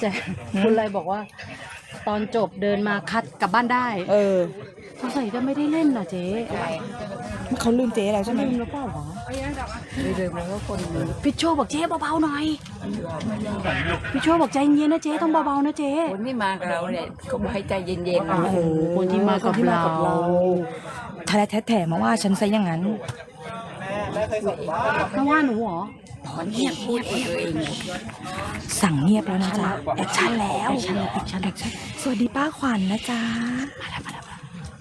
แจะคุณเลยบอกว่า ตอนจบเดินมาคัดกลับบ้านได้เออสงสัยจะไม่ได้เล่นน่ะเจ๊เขาลืมเจ๊แล้วใช่ไหมลืมแล้วเปล่าวะไม่ลืมเลยว่าคนพี่โชบอกเจ๊เบาๆหน่อยพี่โชบอกใจเย็นนะเจ๊ต้องเบาๆนะเจ๊คนที่มากับเราเนี่ยเขาบอกให้ใจเย็นโอ้โหคนที่มากับเราทะเลแท้แถมาว่าฉันซะอย่างนั้นถ้าว่าหนูเหรอๆ มันเงียบพูดเองตัวเองสั่งเงียบแล้วนะจ๊ะแอคชั่นแล้วแอคชั่นแอคชั่นแอคชั่นสวัสดีป้าขวัญนะจ๊ะมาแล้วมาแล้ว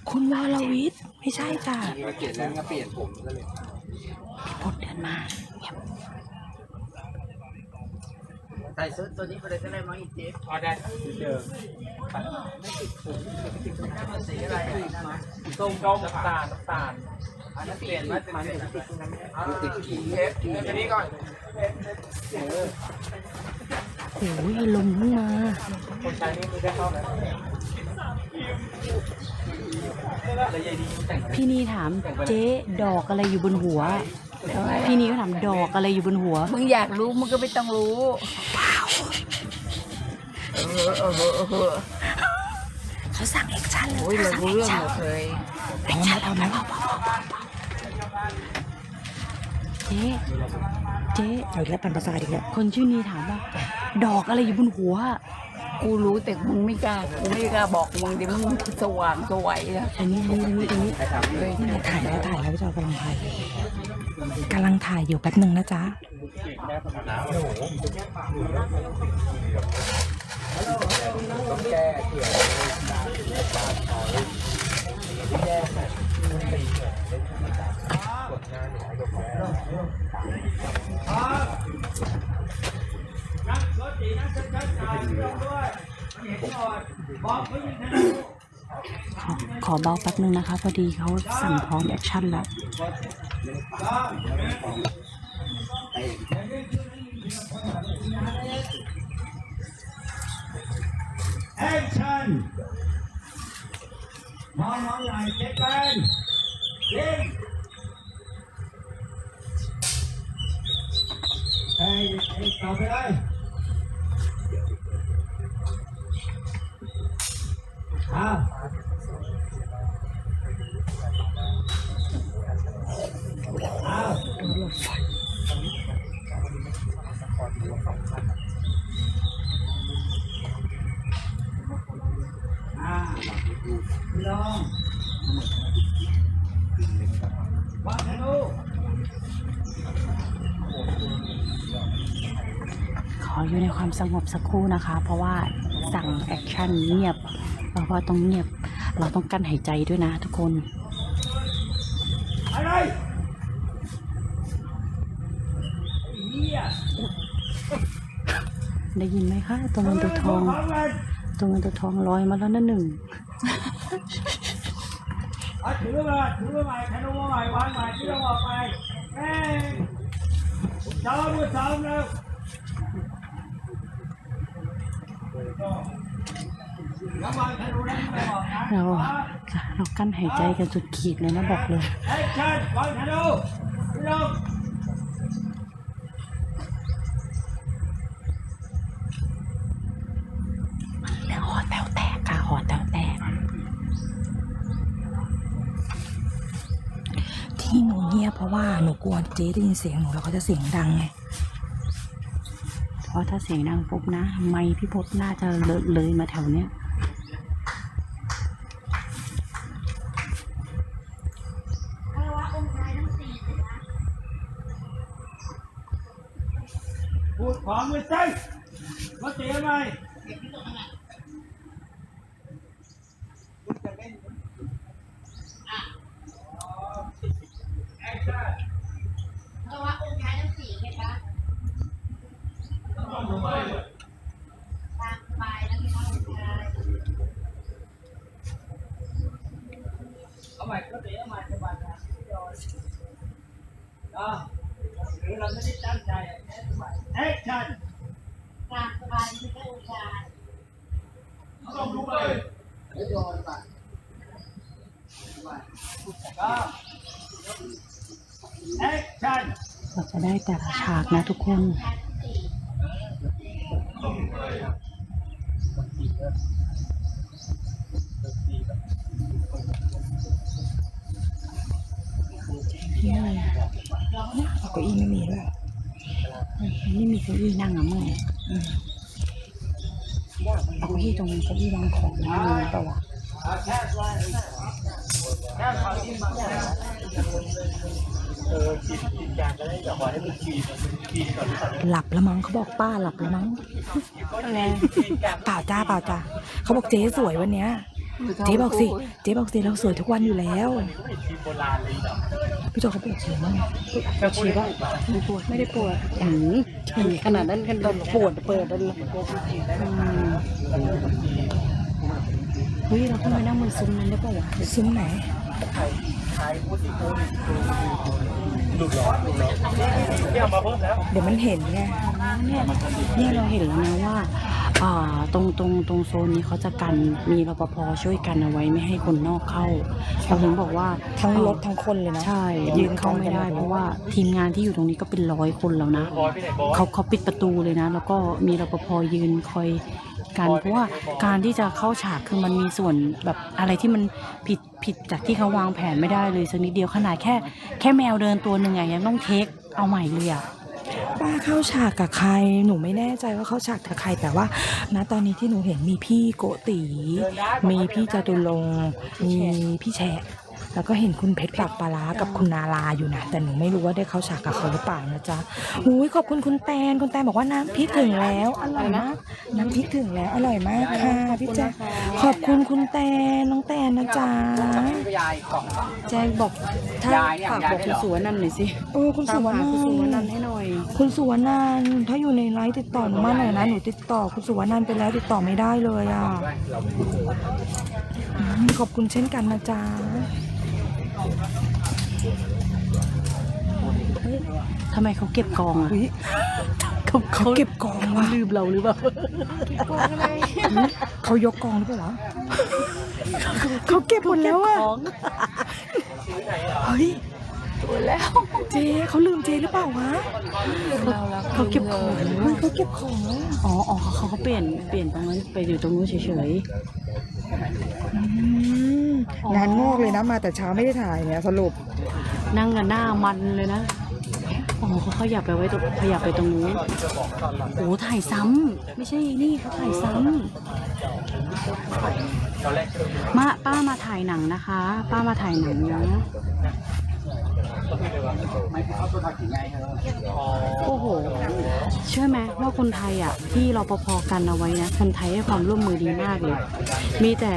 คุณวรวิทย์ไม่ใช่จ้ะเปลี่ยนแล้วก็เปลี่ยนผมก็เลยพี่พดเดินมาเงียบใส่ชุดตัวนี้ไปเลยก็ได้มั้งอีกเจ๊พอได้เดิมสีอะไรส้มส้มน้ำตาลน้ำตาล นนั้นเปลี่ยนมาเป็นเปลี่ยนติดตรงนั้นเอาติดขีดเทปอันนี้ก่อนโอ้ยลมเพิ่งมาคนใช้นี่มือได้เข้าแล้วแล้วยายดีแต่งพี่นีถามเจ๊ดอกอะไรอยู่บนหัว พี่นีก็ถามดอกอะไรอยู่บนหัว มึงอยากรู้มึงก็ไม่ต้องรู้เออเออเออเออเขาสั่งแอคชั่นเลยโอ้ยเรารู้เรื่องหมดเลยเอาไหมเอาไหม เจ๊เจ๊เอาอีกแล้วปั่นประสาทอีกแล้วคนชื่อนีถามว่า ดอกอะไรอยู่บนหัว กูรู้แต่มึงไม่กล้า กูไม่กล้าบอกมึงเดี๋ยวมึงสว่างสวยนะอันนี้อันนี้อันนี้อันนี้เลยนี่ไงถ่ายแล้วถ่ายแล้วพี่จอยกำลังถ่ายกำลังถ่ายอยู่แป๊บหนึ่งนะจ๊ะ ขอขอเบาแป๊บนึงนะคะ พอดีเขาสั่งพร้อมแอคชั่นแล้วแอคชั่นมองมองใหญ่เจ็บกันยิง ต่อไปเลยอ้าวอ้าว อยู่ในความสงบสักครู่นะคะ เพราะว่าสั่งแอคชั่นเงียบเพราะว่าต้องเงียบ เราต้องกั้นหายใจด้วยนะทุกคนอะไรได้ยินไหมคะตัวเงินตัวทองพร้อมกันตัวเงินตัวทองลอยมาแล้วนั่นหนึ่งถือมาถือมาใหม่ธนูมาใหม่วางใหม่ที่เราบอกไปแม่งซ้อมมือซ้อมแล้วระวังธนูนั้นไม่บอกนะ เราเรากั้นหายใจกันสุดขีดเลยนะบอกเลยห่อแล้วหอแตวแตกค่ะหอแตวแตก ที่หนูเงียบเพราะว่าหนูกลัวเจ๊ได้ยินเสียงหนูแล้วเขาจะเสียงดังไง ราะถ้าเสียงดังปุ๊บนะ ไม่พี่พศน่าจะเลอะเลยมาแถวเนี้ยพูดของมือใจมาเสียไหมแอคชั่น เพราะว่าองค์ชายทั้งสี่ใช่ปะ ต้องดูไป ตามสบายแล้วมีความสุขอะไร เอาใหม่ก็เตะเอาใหม่สบายนะพี่ยอยอะ หรือเราไม่ได้ตั้งใจแอคชั่นตามสบายคือแค่องค์ชายต้องดูเลยอะแอคชั่นเราจะได้แต่ละฉากนะทุกคน ก้าอี้ไม่มีด้วยไม่มีเก้าอี้นั่งอะมึงเอาเก้าอี้ตรงนี้เก้าอี้วางของนะมีเปล่าวะหลับแล้วมั้งเขาบอกป้าหลับแล้วมั้งเปล่าจ้าเปล่าจ้าเขาบอกเจ๊สวยวันเนี้ยเจ๊บอกสิ เจ๊บอกสิเราสวยทุกวันอยู่แล้ว พี่โจเขาปวดฉี่บ้างเราชีป่ะไม่ปวดไม่ได้ปวดอืมขนาดนั้นกันเราปวดเปิดแล้วอืมเฮ้ยเราต้องไปนั่งบนซุ้มนั้นได้ป่าวะซุ้มไหน เดี๋ยวมันเห็นไงเนี่ยเนี่ยเราเห็นแล้วนะว่าอ่าตรงตรงตรงโซนนี้เขาจะกันมีรปภช่วยกันเอาไว้ไม่ให้คนนอกเข้าเราถึงบอกว่าทั้งรถทั้งคนเลยนะใช่ยืนเข้าไม่ได้ เพราะว่าทีมงานที่อยู่ตรงนี้ก็เป็นร้อยคนแล้วนะเขาเขาปิดประตูเลยนะ แล้วก็มีรปภยืนคอย กัน เพราะว่าการที่จะเข้าฉากคือมันมีส่วนแบบอะไรที่มันผิดผิดจากที่เขาวางแผนไม่ได้เลยสักนิดเดียวขนาดแค่ แค่แมวเดินตัวหนึ่งอะยังต้องเทคเอาใหม่เลยอะป้าเข้าฉากกับใคร หนูไม่แน่ใจว่าเข้าฉากกับใคร แต่ว่า ณตอนนี้ที่หนูเห็นมีพี่โกตีมีพี่จตุรงค์มีพี่แฉะ แล้วก็เห็นคุณเพชรปรับปลาร้ากับคุณนาลาอยู่นะ แต่หนูไม่รู้ว่าได้เข้าฉากกับเขาหรือเปล่านะจ๊ะอุ้ยขอบคุณคุณแตน คุณแตนบอกว่าน้ำพริกถึงแล้วอร่อยมาก น้ำพริกถึงแล้วอร่อยมากค่ะพี่แจ๊คขอบคุณคุณแตนน้องแตนนะจ๊ะยายกล่องแจ้งบอกถ้ายายเนี่ยฝากยายบอกได้คุณเหรอสุวรรณันท์หน่อยสิเออคุณสุวรรณตามหาคุณสุวรรณันท์ท์ให้หน่อย คุณสุวรรณันท์ถ้าอยู่ในไลฟ์ติดต่อหนูมาหน่อยนะหนูติดต่อคุณสุวรรณันท์ไปแล้วติดต่อไม่ได้เลยอะอืมขอบคุณเช่นกันนะจ๊ะ ทำไมเขาเก็บกองอะอุ๊ยเขาเขาเก็บกองว่ะลืมเราหรือเปล่าเขายกกองหรือเปล่าเขาเก็บหมดแล้วอะเฮ้ยแล้วเจ๊เขาลืมเจ๊หรือเปล่าวะเขาเก็บของเฮ้ยเขาเก็บของแล้วอ๋ออ๋อเขาเขาเปลี่ยนเปลี่ยนตรงนั้นไปอยู่ตรงนู้นเฉยอืม งานงอกเลยนะมาแต่เช้าไม่ได้ถ่ายเนี่ยสรุปๆนั่งกันหน้ามันเลยนะอ๋อเขาขยับไปไว้ตรงขยับไปตรงนู้นโอ้ถ่ายซ้ำไม่ใช่นี่เขาถ่ายซ้ำมาป้ามาถ่ายหนังนะคะ ป้ามาถ่ายหนังนะโอ้โห เชื่อไหมว่าคนไทยอะ ที่เราพอๆกันเอาไว้นะ คนไทยให้ความร่วมมือดีมากเลย มีแต่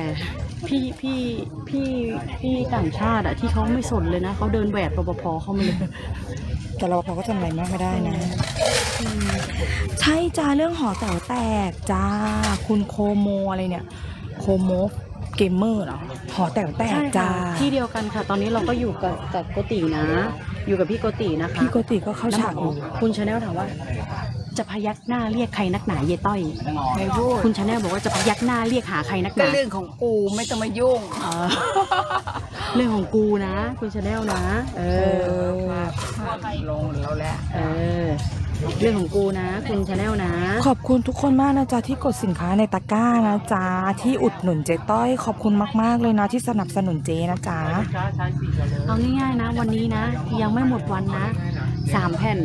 พี่พี่พี่พี่ต่างชาติอะที่เขาไม่สนเลยนะเขาเดินแหวกรปภเข้ามาเลยแต่เราพอก็ทำอะไรมากไม่ได้นะ ใช่จ้าเรื่องหอแต๋วแตกจ้าคุณโคโมอะไรเนี่ย โคโมเกมเมอร์เหรอหอแต๋วแตกใช่จ้าค่ะที่เดียวกันค่ะ ตอนนี้เราก็อยู่กับกับโกตินะ อยู่กับพี่โกตินะคะพี่โกติก็เข้าฉากอยู่คุณชาแนลถามว่า จะพยักหน้าเรียกใครนักหนาเยต้อย ไม่พูดคุณชาแนลบอกว่าจะพยักหน้าเรียกหาใครนักหก็นาเรื่องของกูไม่ต้องมายุ่ง เออเรื่องของกูนะ คุณชาแนลนะ เอเออ อลงเราแล้วเออ เรื่องของกูนะ คุณชาแนลนะ ขอบคุณทุกคนมากนะจ๊ะที่กดสินค้าในตะกร้านะจ๊ะที่อุดหนุนเจ๊ต้อย ขอบคุณมากๆเลยนะที่สนับสนุนเจ๊นะจ๊ะเอาง่ายๆนะ วันนี้นะ ยังไม่หมดวันนะสามแผ่น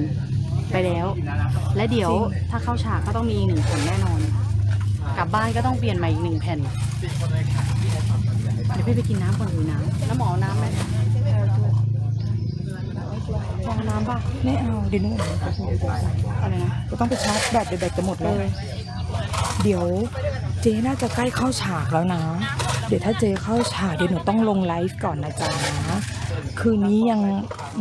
ไปแล้ว และเดี๋ยวถ้าเข้าฉากก็ต้องมีอีกหนึ่งแผ่นแน่นอน กลับบ้านก็ต้องเปลี่ยนใหม่อีกหนึ่งแผ่น เดี๋ยวพี่ไปกินน้ำก่อนหรือน้ำน้ำหมอเอาน้ำไหมมองน้ำป่ะไม่เอาเดี๋ยวหนูอะไรนะก็ต้องไปชาร์จแบตเดี๋ยวแบตจะหมดแล้วเดี๋ยวเจ๊น่าจะใกล้เข้าฉากแล้วนะ เดี๋ยวถ้าเจ๊เข้าฉากเดี๋ยวหนูต้องลงไลฟ์ก่อนนะจ๊ะ คืนนี้ยัง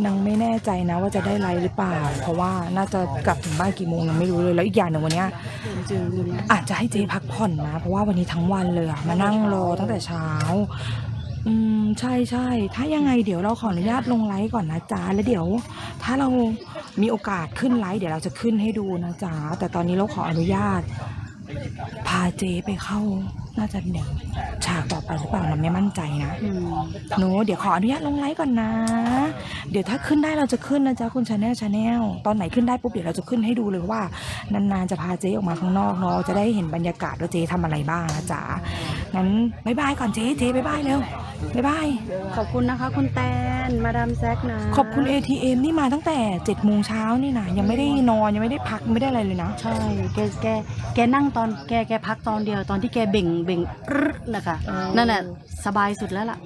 ยังไม่แน่ใจนะว่าจะได้ไลฟ์หรือเปล่า เพราะว่าน่าจะกลับถึงบ้านกี่โมงยังไม่รู้เลยแล้วอีกอย่างหนึ่งวันเนี้ยอาจจะให้เจพักผ่อนนะ เพราะว่าวันนี้ทั้งวันเลยอะมานั่งรอตั้งแต่เช้า อืมใช่ใช่ถ้ายังไงเดี๋ยวเราขออนุญาตลงไลฟ์ก่อนนะจ๊ะแล้วเดี๋ยว ถ้าเรามีโอกาสขึ้นไลฟ์เดี๋ยวเราจะขึ้นให้ดูนะจ๊ะแต่ตอนนี้เราขออนุญาต พาเจไปเข้า น่าจะเดี๋ยวฉากต่อไปหรือเปล่าเราไม่มั่นใจนะอืมหนูเดี๋ยวขออนุญาตลงไลฟ์ก่อนนะ เดี๋ยวถ้าขึ้นได้เราจะขึ้นนะจ๊ะคุณชาแนลชาแนลตอนไหนขึ้นได้ปุ๊บเดี๋ยวเราจะขึ้นให้ดูเลยว่านานๆจะพาเจ๊ออกมาข้างนอกเนาะจะได้เห็นบรรยากาศว่าเจ๊ทำอะไรบ้างนะจ๊ะ งั้นบายบายก่อนเจ๊เจ๊บายบายเร็วบายบาย ขอบคุณนะคะ คุณแตนมาดามแซกนะขอบคุณ ATM นี่มาตั้งแต่7จ็ดโมงเช้านี่นะยังไม่ได้นอนยังไม่ได้พักยังไม่ได้อะไรเลยนะ ใช่แกแกแกนั่งตอนแกแกพักตอนเดียวตอนที่แกเบ่งเบ่งปรึ๊ดนะคะนั่นแหละสบายสุดแล้วล่ะ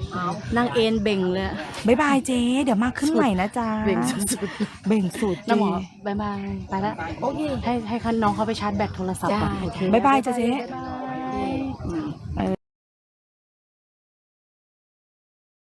นั่งเอนเบ่งเลยอะบายบายเจ๊เดี๋ยวมาขึ้นใหม่นะจ๊ะเบ่งสุดเบ่งสุดๆแล้วหมอบายบายไปแล้วให้ให้คันน้องเขาไปชาร์จแบตโทรศัพท์ก่อนโอเคบายบายจ้ะเจ๊บ๊ายบาย